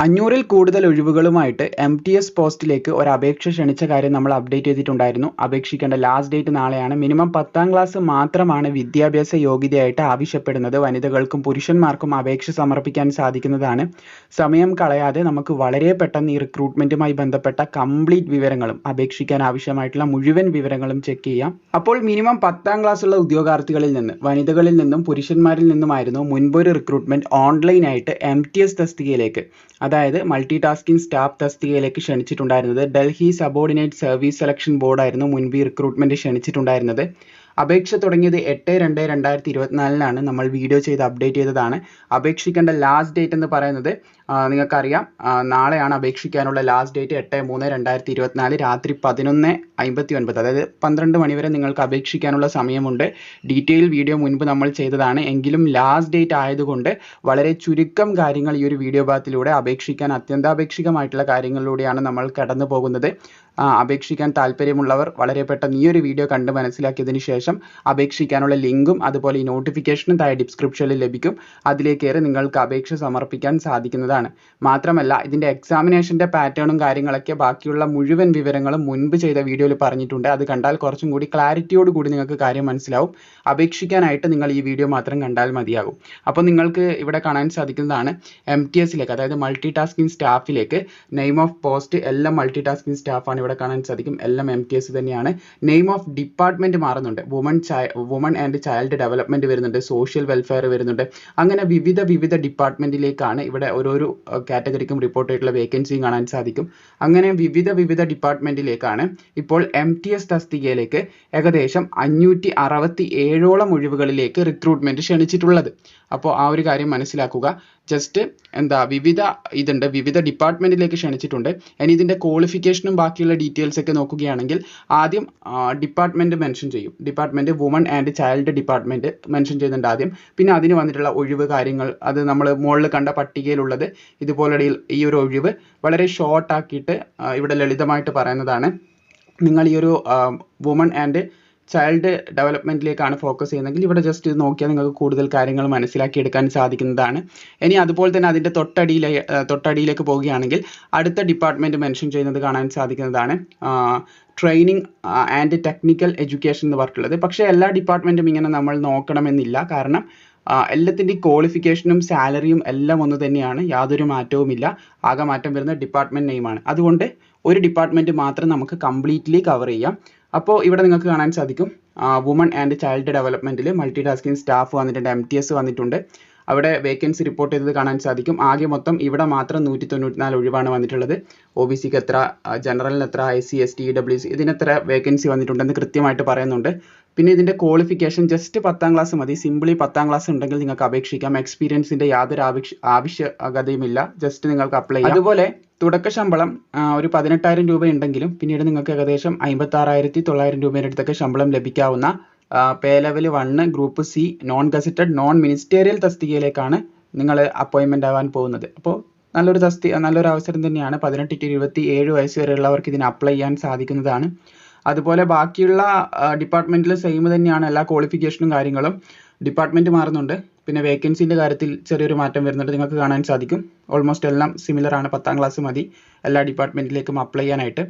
അഞ്ഞൂറിൽ കൂടുതൽ ഒഴിവുകളുമായിട്ട് M T S പോസ്റ്റിലേക്ക് ഒരു അപേക്ഷ ക്ഷണിച്ച കാര്യം നമ്മൾ അപ്ഡേറ്റ് ചെയ്തിട്ടുണ്ടായിരുന്നു. അപേക്ഷിക്കേണ്ട ലാസ്റ്റ് ഡേറ്റ് നാളെയാണ്. മിനിമം പത്താം ക്ലാസ് മാത്രമാണ് വിദ്യാഭ്യാസ യോഗ്യതയായിട്ട് ആവശ്യപ്പെടുന്നത്. വനിതകൾക്കും പുരുഷന്മാർക്കും അപേക്ഷ സമർപ്പിക്കാൻ സാധിക്കുന്നതാണ്. സമയം കളയാതെ നമുക്ക് വളരെ പെട്ടെന്ന് ഈ റിക്രൂട്ട്മെന്റുമായി ബന്ധപ്പെട്ട കംപ്ലീറ്റ് വിവരങ്ങളും അപേക്ഷിക്കാൻ ആവശ്യമായിട്ടുള്ള മുഴുവൻ വിവരങ്ങളും ചെക്ക് ചെയ്യാം. അപ്പോൾ മിനിമം പത്താം ക്ലാസ് ഉള്ള ഉദ്യോഗാർത്ഥികളിൽ നിന്ന് വനിതകളിൽ നിന്നും പുരുഷന്മാരിൽ നിന്നുമായിരുന്നു മുൻപൊരു റിക്രൂട്ട്മെന്റ് ഓൺലൈനായിട്ട് എം ടി എസ് തസ്തികയിലേക്ക് അതായത് മൾട്ടി ടാസ്കിംഗ് സ്റ്റാഫ് തസ്തികയിലേക്ക് ക്ഷണിച്ചിട്ടുണ്ടായിരുന്നത്. ഡൽഹി സബോർഡിനേറ്റ് സർവീസ് സെലക്ഷൻ ബോർഡായിരുന്നു മുൻപ് ഈ റിക്രൂട്ട്മെന്റ് ക്ഷണിച്ചിട്ടുണ്ടായിരുന്നത്. അപേക്ഷ തുടങ്ങിയത് എട്ട് രണ്ട് രണ്ടായിരത്തി ഇരുപത്തിനാലിനാണ് നമ്മൾ വീഡിയോ ചെയ്ത് അപ്ഡേറ്റ് ചെയ്തതാണ്. അപേക്ഷിക്കേണ്ട ലാസ്റ്റ് ഡേറ്റ് എന്ന് പറയുന്നത് നിങ്ങൾക്കറിയാം. നാളെയാണ് അപേക്ഷിക്കാനുള്ള ലാസ്റ്റ് ഡേറ്റ് എട്ട് മൂന്ന് രണ്ടായിരത്തി ഇരുപത്തിനാല് രാത്രി പതിനൊന്ന് അമ്പത്തി ഒൻപത് അതായത് പന്ത്രണ്ട് മണി വരെ നിങ്ങൾക്ക് അപേക്ഷിക്കാനുള്ള സമയമുണ്ട്. ഡീറ്റെയിൽ വീഡിയോ മുൻപ് നമ്മൾ ചെയ്തതാണ്. എങ്കിലും ലാസ്റ്റ് ഡേറ്റ് ആയതുകൊണ്ട് വളരെ ചുരുക്കം കാര്യങ്ങൾ ഈ ഒരു വീഡിയോ ഭാഗത്തിലൂടെ അപേക്ഷിക്കാൻ അത്യന്താപേക്ഷികമായിട്ടുള്ള കാര്യങ്ങളിലൂടെയാണ് നമ്മൾ കടന്നു പോകുന്നത് അപേക്ഷിക്കാൻ താല്പര്യമുള്ളവർ വളരെ പെട്ടെന്ന് ഈ ഒരു വീഡിയോ കണ്ട് മനസ്സിലാക്കിയതിന് ശേഷം അപേക്ഷിക്കാനുള്ള ലിങ്കും അതുപോലെ ഈ നോട്ടിഫിക്കേഷനും താഴെ ഡിസ്ക്രിപ്ഷനിൽ ലഭിക്കും. അതിലേക്ക് നിങ്ങൾക്ക് അപേക്ഷ സമർപ്പിക്കാൻ സാധിക്കുന്നതാണ്. മാത്രമല്ല ഇതിന്റെ എക്സാമിനേഷന്റെ പാറ്റേണും കാര്യങ്ങളൊക്കെ ബാക്കിയുള്ള മുഴുവൻ വിവരങ്ങളും മുൻപ് ചെയ്ത വീഡിയോയിൽ പറഞ്ഞിട്ടുണ്ട്. അത് കണ്ടാൽ കുറച്ചും കൂടി ക്ലാരിറ്റിയോട് കൂടി നിങ്ങൾക്ക് കാര്യം മനസ്സിലാവും. അപേക്ഷിക്കാനായിട്ട് നിങ്ങൾ ഈ വീഡിയോ മാത്രം കണ്ടാൽ മതിയാകും. അപ്പോൾ നിങ്ങൾക്ക് ഇവിടെ കാണാൻ സാധിക്കുന്നതാണ് എം ടി എസിലേക്ക് അതായത് മൾട്ടി ടാസ്കിംഗ് സ്റ്റാഫിലേക്ക് നെയിം ഓഫ് പോസ്റ്റ് എല്ലാം മൾട്ടി ടാസ്കിംഗ് സ്റ്റാഫാണ് ഇവിടെ കാണാൻ സാധിക്കും. എല്ലാം എം ടി എസ് തന്നെയാണ്. നെയിം ഓഫ് ഡിപ്പാർട്ട്മെന്റ് മാറുന്നുണ്ട്. Woman woman and child development വരുന്നുണ്ട് സോഷ്യൽ വെൽഫെയർ വരുന്നുണ്ട്. അങ്ങനെ വിവിധ വിവിധ ഡിപ്പാർട്ട്മെന്റിലേക്കാണ് ഇവിടെ ഓരോരോ കാറ്റഗറിക്കും റിപ്പോർട്ട് ആയിട്ടുള്ള വേക്കൻസിയും കാണാൻ സാധിക്കും. അങ്ങനെ വിവിധ വിവിധ ഡിപ്പാർട്ട്മെന്റിലേക്കാണ് ഇപ്പോൾ എം ടി എസ് തസ്തികയിലേക്ക് ഏകദേശം അഞ്ഞൂറ്റി അറുപത്തി ഏഴോളം ഒഴിവുകളിലേക്ക് റിക്രൂട്ട്മെന്റ് ക്ഷണിച്ചിട്ടുള്ളത്. അപ്പോൾ ആ ഒരു കാര്യം മനസ്സിലാക്കുക. ജസ്റ്റ് എന്താ വിവിധ ഇതുണ്ട് വിവിധ ഡിപ്പാർട്ട്മെന്റിലേക്ക് ക്ഷണിച്ചിട്ടുണ്ട്. ഇനി ഇതിന്റെ ക്വാളിഫിക്കേഷനും ബാക്കിയുള്ള ഡീറ്റെയിൽസ് ഒക്കെ നോക്കുകയാണെങ്കിൽ ആദ്യം ഡിപ്പാർട്ട്മെന്റ് മെൻഷൻ ചെയ്യും. Department woman and child department mention ചെയ്യുന്നുണ്ട് ആദ്യം. പിന്നെ അതിന് വന്നിട്ടുള്ള ഒഴിവ് കാര്യങ്ങൾ അത് നമ്മൾ മുകളിൽ കണ്ട പട്ടികയിലുള്ളത് ഇതുപോലെ ഈ ഒരു ഒഴിവ് വളരെ ഷോർട്ട് ആക്കിയിട്ട് ഇവിടെ ലളിതമായിട്ട് പറയുന്നതാണ്. നിങ്ങൾ ഈ ഒരു വുമൺ ആൻഡ് ചൈൽഡ് ലേക്കാണ് ഫോക്കസ് ചെയ്യുന്നതെങ്കിൽ ഇവിടെ ജസ്റ്റ് ഇത് നോക്കിയാൽ നിങ്ങൾക്ക് കൂടുതൽ കാര്യങ്ങൾ മനസ്സിലാക്കി എടുക്കാൻ സാധിക്കുന്നതാണ്. ഇനി അതുപോലെ തന്നെ അതിന്റെ തൊട്ടടിയിലെ തൊട്ടടിയിലേക്ക് പോവുകയാണെങ്കിൽ അടുത്ത ഡിപ്പാർട്ട്മെന്റ് മെൻഷൻ ചെയ്യുന്നത് കാണാൻ സാധിക്കുന്നതാണ്. ട്രെയിനിങ് ആൻഡ് ടെക്നിക്കൽ എഡ്യൂക്കേഷൻ എന്ന് പറഞ്ഞിട്ടുള്ളത്. പക്ഷേ എല്ലാ ഡിപ്പാർട്ട്മെന്റും ഇങ്ങനെ നമ്മൾ നോക്കണമെന്നില്ല. കാരണം ആ, എല്ലാത്തിന്റെയും ക്വാളിഫിക്കേഷനും സാലറിയും എല്ലാം ഒന്ന് തന്നെയാണ്. യാതൊരു മാറ്റവുമില്ല. ആകെ മാറ്റം വരുന്ന ഡിപ്പാർട്ട്മെന്റ് നെയിമാണ് അതുകൊണ്ട് ഒരു ഡിപ്പാർട്ട്മെന്റ് മാത്രം നമുക്ക് കംപ്ലീറ്റ്ലി കവർ ചെയ്യാം. അപ്പോൾ ഇവിടെ നിങ്ങൾക്ക് കാണാൻ സാധിക്കും. വുമൺ ആൻഡ് ചൈൽഡ് ഡെവലപ്മെന്റിൽ മൾട്ടി ടാസ്കിംഗ് സ്റ്റാഫ് വന്നിട്ടുണ്ട് എം ടി എസ് വന്നിട്ടുണ്ട്. അവിടെ വേക്കൻസി റിപ്പോർട്ട് ചെയ്തത് കാണാൻ സാധിക്കും. ആകെ മൊത്തം ഇവിടെ മാത്രം നൂറ്റി തൊണ്ണൂറ്റിനാല് ഒഴിവാണ് വന്നിട്ടുള്ളത്. ഒ ബി സിക്ക് എത്ര ജനറലിന് എത്ര I C S T W C ഇതിനെത്ര vacancy വന്നിട്ടുണ്ടെന്ന് കൃത്യമായിട്ട് പറയുന്നുണ്ട്. പിന്നെ ഇതിന്റെ ക്വാളിഫിക്കേഷൻ ജസ്റ്റ് പത്താം ക്ലാസ് മതി. സിമ്പിളി പത്താം ക്ലാസ് ഉണ്ടെങ്കിൽ നിങ്ങൾക്ക് അപേക്ഷിക്കാം. എക്സ്പീരിയൻസിന്റെ യാതൊരു ആവശ്യ ആവശ്യകതയുമില്ല ജസ്റ്റ് നിങ്ങൾക്ക് അപ്ലൈ ചെയ്യാം. അതുപോലെ തുടക്ക ശമ്പളം ഒരു പതിനെട്ടായിരം രൂപ ഉണ്ടെങ്കിലും പിന്നീട് നിങ്ങൾക്ക് ഏകദേശം അമ്പത്താറായിരത്തി തൊള്ളായിരം രൂപയുടെ അടുത്തൊക്കെ ശമ്പളം ലഭിക്കാവുന്ന pay level one group C non gazetted non ministerial തസ്തികയിലേക്കാണ് നിങ്ങൾ അപ്പോയിൻമെന്റ് ആവാൻ പോകുന്നത്. അപ്പോൾ നല്ലൊരു തസ്തി നല്ലൊരു അവസരം തന്നെയാണ് പതിനെട്ട് ടു ഇരുപത്തി ഏഴ് വയസ്സ് വരെയുള്ളവർക്ക് ഇതിന് അപ്ലൈ ചെയ്യാൻ സാധിക്കുന്നതാണ്. അതുപോലെ ബാക്കിയുള്ള ഡിപ്പാർട്ട്മെന്റിൽ സെയിം തന്നെയാണ് എല്ലാ ക്വാളിഫിക്കേഷനും കാര്യങ്ങളും. ഡിപ്പാർട്ട്മെന്റ് മാറുന്നുണ്ട്. പിന്നെ വേക്കൻസിന്റെ കാര്യത്തിൽ ചെറിയൊരു മാറ്റം വരുന്നുണ്ട്. നിങ്ങൾക്ക് കാണാൻ സാധിക്കും. ഓൾമോസ്റ്റ് എല്ലാം സിമിലർ ആണ്. പത്താം ക്ലാസ് മതി. എല്ലാ ഡിപ്പാർട്ട്മെന്റിലേക്കും അപ്ലൈ ചെയ്യാനായിട്ട്.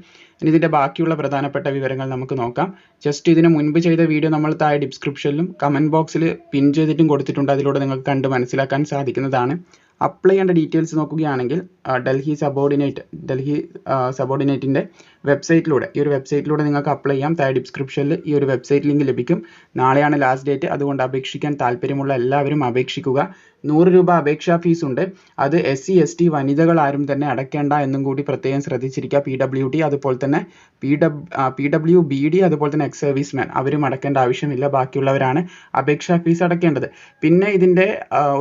ഇനി ഇതിന്റെ ബാക്കിയുള്ള പ്രധാനപ്പെട്ട വിവരങ്ങൾ നമുക്ക് നോക്കാം. ജസ്റ്റ് ഇതിന് മുൻപ് ചെയ്ത വീഡിയോ നമ്മൾ താഴെ ഡിസ്ക്രിപ്ഷനിലും കമന്റ് ബോക്സിൽ പിൻ ചെയ്തിട്ടും കൊടുത്തിട്ടുണ്ട്. അതിലൂടെ നിങ്ങൾക്ക് കണ്ട് മനസ്സിലാക്കാൻ സാധിക്കുന്നതാണ്. അപ്ലൈ ചെയ്യേണ്ട ഡീറ്റെയിൽസ് നോക്കുകയാണെങ്കിൽ ഡൽഹി സബോർഡിനേറ്റ് ഡൽഹി സബോർഡിനേറ്റിന്റെ വെബ്സൈറ്റിലൂടെ ഈ ഒരു വെബ്സൈറ്റിലൂടെ നിങ്ങൾക്ക് അപ്ലൈ ചെയ്യാം. താഴെ ഡിസ്ക്രിപ്ഷനിൽ ഈ ഒരു വെബ്സൈറ്റ് ലിങ്ക് ലഭിക്കും. നാളെയാണ് ലാസ്റ്റ് ഡേറ്റ് അതുകൊണ്ട് അപേക്ഷിക്കാൻ താല്പര്യമുള്ള എല്ലാവരും അപേക്ഷിക്കുക. നൂറ് രൂപ അപേക്ഷാ ഫീസ് ഉണ്ട്. അത് എസ് സി എസ് ടി വനിതകൾ ആരും തന്നെ അടയ്ക്കേണ്ട എന്നും കൂടി പ്രത്യേകം ശ്രദ്ധിച്ചിരിക്കുക. പി ഡബ്ല്യു ടി അതുപോലെ തന്നെ P P W B D അതുപോലെ തന്നെ എക്സ് സർവീസ്മാൻ അവരും അടക്കേണ്ട ആവശ്യമില്ല. ബാക്കിയുള്ളവരാണ് അപേക്ഷാ ഫീസ് അടക്കേണ്ടത് പിന്നെ ഇതിന്റെ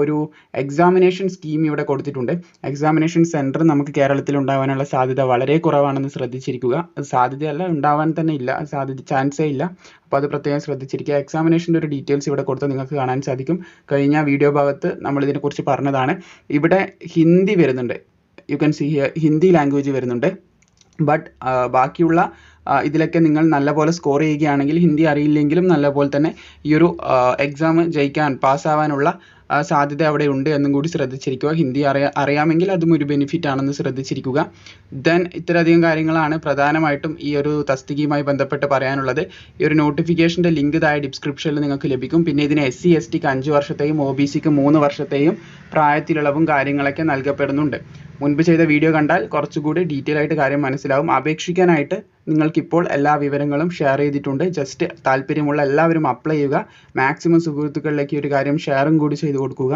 ഒരു എക്സാമിനേഷൻ സ്കീം ഇവിടെ കൊടുത്തിട്ടുണ്ട്. എക്സാമിനേഷൻ സെന്റർ നമുക്ക് കേരളത്തിൽ ഉണ്ടാവാനുള്ള സാധ്യത വളരെ കുറവാണെന്ന് ശ്രദ്ധിച്ചിരിക്കുക. സാധ്യതയല്ല ഉണ്ടാവാൻ തന്നെ ഇല്ല. സാധ്യത ചാൻസേ ഇല്ല. അപ്പോൾ അത് പ്രത്യേകം ശ്രദ്ധിച്ചിരിക്കുക. എക്സാമിനേഷന്റെ ഒരു ഡീറ്റെയിൽസ് ഇവിടെ കൊടുത്ത് നിങ്ങൾക്ക് കാണാൻ സാധിക്കും. കഴിഞ്ഞ വീഡിയോ ഭാഗത്ത് നമ്മൾ ഇതിനെക്കുറിച്ച് പറഞ്ഞതാണ്. ഇവിടെ ഹിന്ദി വരുന്നുണ്ട്. You can see here Hindi language വരുന്നുണ്ട്. ബട്ട് ബാക്കിയുള്ള ഇതിലൊക്കെ നിങ്ങൾ നല്ലപോലെ സ്കോർ ചെയ്യുകയാണെങ്കിൽ ഹിന്ദി അറിയില്ലെങ്കിലും നല്ലപോലെ തന്നെ ഈ ഒരു എക്സാം ജയിക്കാൻ പാസ്സാവാനുള്ള സാധ്യത അവിടെ ഉണ്ട് എന്നും കൂടി ശ്രദ്ധിച്ചിരിക്കുക. ഹിന്ദി അറിയാ അറിയാമെങ്കിൽ അതും ഒരു ബെനിഫിറ്റ് ആണെന്ന് ശ്രദ്ധിച്ചിരിക്കുക. ദെൻ ഇത്രയധികം കാര്യങ്ങളാണ് പ്രധാനമായിട്ടും ഈ ഒരു തസ്തികയുമായി ബന്ധപ്പെട്ട് പറയാനുള്ളത്. ഈ ഒരു നോട്ടിഫിക്കേഷന്റെ ലിങ്ക് താഴെ ഡിസ്ക്രിപ്ഷനിൽ നിങ്ങൾക്ക് ലഭിക്കും. പിന്നെ ഇതിന് എസ് സി എസ് ടിക്ക് അഞ്ച് വർഷത്തെയും ഒ ബി സിക്ക് മൂന്ന് വർഷത്തെയും പ്രായത്തിലിളവും കാര്യങ്ങളൊക്കെ നൽകപ്പെടുന്നുണ്ട്. മുൻപ് ചെയ്ത വീഡിയോ കണ്ടാൽ കുറച്ചുകൂടി ഡീറ്റെയിൽ ആയിട്ട് കാര്യം മനസ്സിലാവും. അപേക്ഷിക്കാനായിട്ട് നിങ്ങൾക്കിപ്പോൾ എല്ലാ വിവരങ്ങളും ഷെയർ ചെയ്തിട്ടുണ്ട്. ജസ്റ്റ് താല്പര്യമുള്ള എല്ലാവരും അപ്ലൈ ചെയ്യുക. മാക്സിമം സുഹൃത്തുക്കളിലേക്ക് ഈ ഒരു കാര്യം ഷെയറും കൂടി ചെയ്തു കൊടുക്കുക.